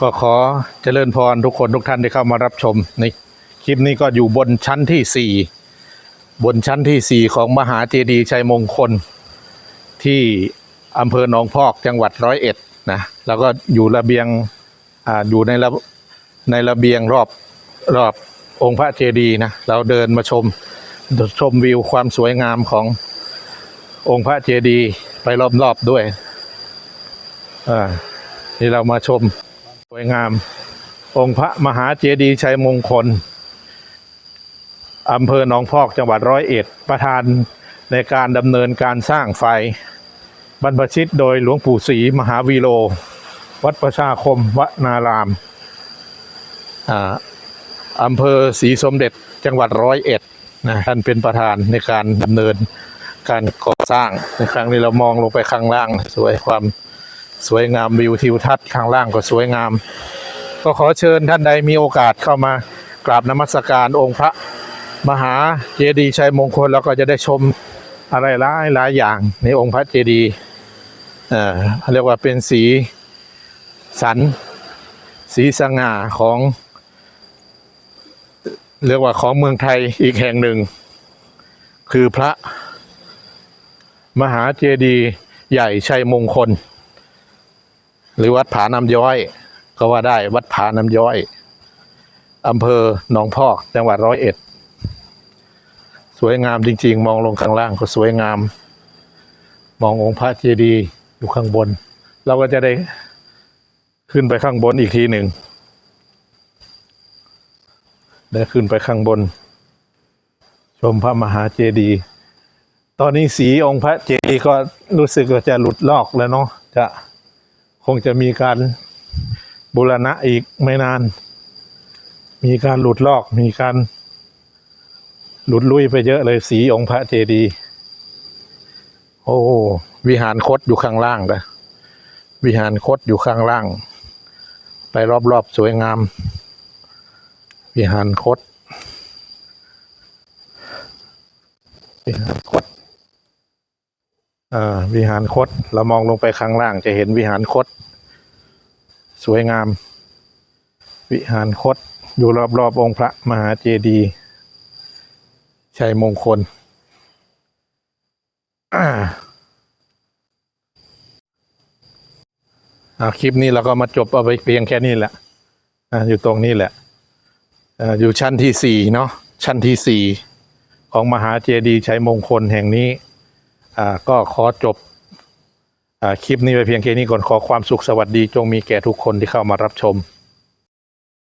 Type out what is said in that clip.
ก็ขอเจริญพรทุกคนทุกท่านที่เข้ามารับชมในคลิปนี้ก็อยู่บนชั้นที่สี่บนชั้นที่สี่ของมหาเจดีย์ชัยมงคล ที่อำเภอหนองพอกจังหวัดร้อยเอ็ดนะแล้วก็อยู่ระเบียงอ่าอยู่ในระในระเบียงรอบรอบองค์พระเจดีย์นะเราเดินมาชมชมวิวความสวยงามขององค์พระเจดีย์ไปรอบๆด้วยอ่านี่เรามาชม วยงาม องค์พระมหาเจดีย์ชัยมงคลอำเภอหนองพอกจังหวัดร้อยเอ็ดประธานในการดำเนินการสร้างไฟ บรรพชิตโดยหลวงปู่ศรีมหาวีโลวัดประชาคมวนารามอ่าอำเภอศรีสมเด็จจังหวัดร้อยเอ็ดนะท่านเป็นประธานในการดำเนินการก่อสร้างในครั้งนี้เรามองลงไปข้างล่างสวยความ สวยงามวิวทิวทัศน์ข้างล่างก็สวยงาม ก็ขอเชิญท่านใดมีโอกาสเข้ามากราบนมัสการองค์พระมหาเจดีย์ชัยมงคลแล้วก็จะได้ชมอะไรหลายหลายอย่างในองค์พระเจดีย์เอ่อเรียกว่าเป็นสีสัน สีสง่าของ เรียกว่าของเมืองไทยอีกแห่งหนึ่ง คือพระมหาเจดีย์ใหญ่ชัยมงคล หรือวัดผาน้ำย้อย ก็ว่าได้วัดผาน้ำย้อยอำเภอหนองพอกจังหวัดร้อยเอ็ด สวยงามจริง ๆ มองลงข้างล่างก็สวยงาม มององค์พระเจดีย์อยู่ข้างบน เราก็จะได้ขึ้นไปข้างบนอีกทีหนึ่งได้ขึ้นไปข้างบน ชมพระมหาเจดีย์ตอนนี้สีองค์พระเจดีย์ก็รู้สึกว่าจะหลุดลอกแล้วเนาะจะ คงจะมีการบูรณะอีกไม่นาน มีการหลุดลอก มีการ หลุดลุยไปเยอะเลยสีองค์พระเจดีย์โอ้วิหารคดอยู่ข้างล่างนะวิหารคดอยู่ข้างล่าง ไปรอบๆสวยงาม วิหารคดวิหารคดอ่าวิหารคดเรามองลงไปข้างล่างจะเห็นวิหารคด สวยงาม วิหารคดอยู่รอบๆองค์พระมหาเจดีย์ชัยมงคลอาอ่าคลิปนี้เราก็มาจบเอาไปเพียงแค่นี้แหละออยู่ตรงนี้แหละออยู่ชั้นที่สี่เนาะชั้นที่สี่ของมหาเจดีย์ชัยมงคลแห่งนี้ก็ขอจบ คลิปนี้ไปเพียงแค่นี้ก่อนขอความสุขสวัสดีจงมีแก่ทุกคนที่เข้ามารับชม